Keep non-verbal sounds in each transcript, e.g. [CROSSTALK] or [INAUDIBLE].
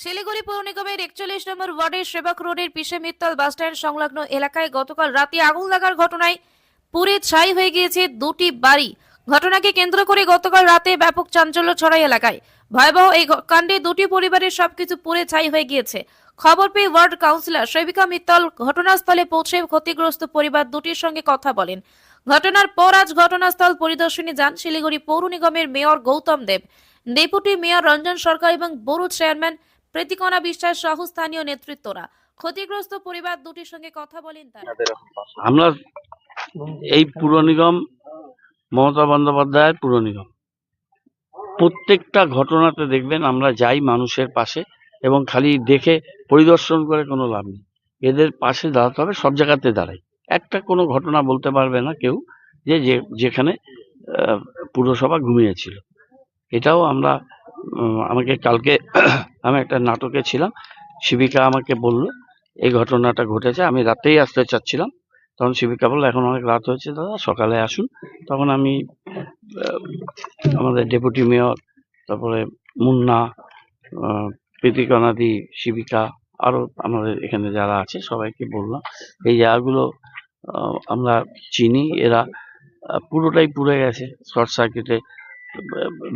শিলিগুড়ি পৌর নিগমের একচল্লিশ নম্বর ওয়ার্ডের সেবক রোডের পিসে মিত্তল বাসস্ট্যান্ড সংলগ্ন এলাকায় গতকাল রাতে আগুন লাগার ঘটনায় পুরে ছাই হয়ে গিয়েছে দুটি বাড়ি। ঘটনাকে কেন্দ্র করে গতকাল রাতে ব্যাপক চাঞ্চল্য ছড়াই এলাকায়। ভয়াবহ এই কাণ্ডে দুটি পরিবারের সবকিছু পুড়ে ছাই হয়ে গিয়েছে। খবর পেয়ে ওয়ার্ড কাউন্সিলর সেবিকা মিত্তল ঘটনাস্থলে পৌঁছে ক্ষতিগ্রস্ত পরিবার দুটির সঙ্গে কথা বলেন। ঘটনার পর আজ ঘটনাস্থল পরিদর্শনে যান শিলিগুড়ি পৌর নিগমের mayor Gautam Deb. Deputy mayor Ranjan Sarkar এবং বড় চেয়ারম্যান প্রীতিকণা বিশ্বাস সহ স্থানীয় নেতৃত্বরা। ক্ষতিগ্রস্ত পরিবার দুটির সঙ্গে কথা বলেন তারা। আমরা এই পুর নিগম মমতা বন্দ্যোপাধ্যায়ের পুর নিগম। প্রত্যেকটা ঘটনাতে দেখবেন আমরা যাই মানুষের পাশে এবং খালি দেখে পরিদর্শন করে কোনো লাভ নেই। এদের পাশে দাঁড়াতে হবে সব জায়গাতে দাঁড়াই। একটা কোনো ঘটনা বলতে পারবে না কেউ যে যে- যেখানে পুরসভা ঘুমিয়েছিল। এটাও আমরা আমাকে কালকে আমি একটা নাটকে ছিলাম। শিবিকা আমাকে বলল, এই ঘটনাটা ঘটেছে। আমি রাতেই আসতে চাচ্ছিলাম। তখন শিবিকা বলল, এখন অনেক রাত হয়েছে দাদা, সকালে আসুন। তখন আমি আমাদের ডেপুটি মেয়র, তারপরে মুন্না প্রীতিকণাদি শিবিকা আরও আমাদের এখানে যারা আছে, সবাইকে বললাম, এই জায়গাগুলো আমরা চিনি, এরা পুরোটাই পুড়ে গেছে। শর্ট সার্কিটে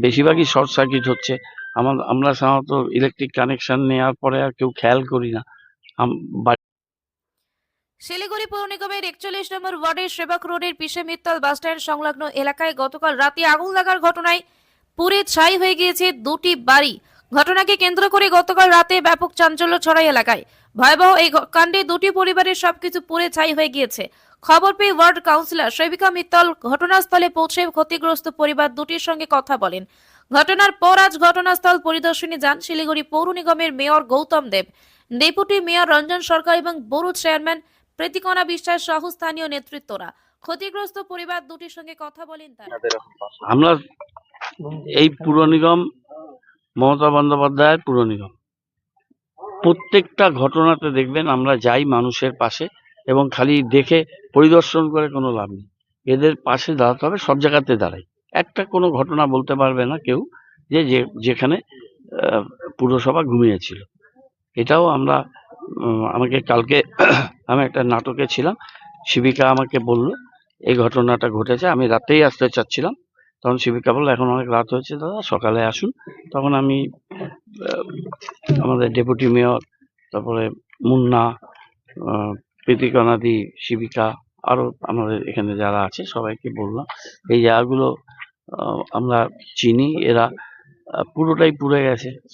বেশিরভাগই শর্ট সার্কিট হচ্ছে। আমার, আমরা সাধারণত ইলেকট্রিক কানেকশন নেওয়ার পরে আর কেউ খেয়াল করি না। শিলিগুড়ি পৌর নিগমের একচল্লিশ নম্বর ওয়ার্ডের সেবক রোডের পিসে মিত্তল বাসস্ট্যান্ড সংলগ্ন এলাকায় গতকাল রাতে আগুন লাগার ঘটনায় পুরে ছাই হয়ে গিয়েছে দুটি বাড়ি। ঘটনাকে কেন্দ্র করে গতকাল রাতে ব্যাপক চাঞ্চল্য ছড়াই এলাকায়। ভয়াবহ এই কাণ্ডে দুটি পরিবারের সবকিছু পুড়ে ছাই হয়ে গিয়েছে। খবর পেয়ে ওয়ার্ড কাউন্সিলর সেবিকা মিত্তল ঘটনাস্থলে পৌঁছে ক্ষতিগ্রস্ত পরিবার দুটির সঙ্গে কথা বলেন। ঘটনার পর আজ ঘটনাস্থল পরিদর্শনে যান শিলিগুড়ি পৌর নিগমের mayor Gautam Deb. Deputy mayor Ranjan Sarkar এবং বড় চেয়ারম্যান প্রীতিকণা বিশ্বাস সহ স্থানীয় নেতৃত্বরা। ক্ষতিগ্রস্ত পরিবার দুটির সঙ্গে কথা বলেন তারা। আমরা এই পুর নিগম, মমতা বন্দ্যোপাধ্যায়ের পুর নিগম। প্রত্যেকটা ঘটনাতে দেখবেন আমরা যাই মানুষের পাশে এবং খালি দেখে পরিদর্শন করে কোনো লাভ নেই। এদের পাশে দাঁড়াতে হবে, সব জায়গাতে দাঁড়াই। একটা কোনো ঘটনা বলতে পারবে না কেউ যে যেখানে পুরসভা ঘুমিয়েছিল। এটাও আমরা আমাকে কালকে [CLEARS THROAT] আমি একটা নাটকে ছিলাম, শিবিকা আমাকে বলল, এই ঘটনাটা ঘটেছে, আমি রাতেই আসতে চাচ্ছিলাম। তখন শিবিকা বলল, এখন অনেক রাত হয়েছে দাদা, সকালে আসুন। তখন আমি আমাদের ডেপুটি মেয়র, তারপরে মুন্না প্রীতিকণাদি শিবিকা আরও আমাদের এখানে যারা আছে, সবাইকে বললাম, এই জায়গাগুলো আমরা চিনি এরা পুরোটাই পুড়ে গেছে।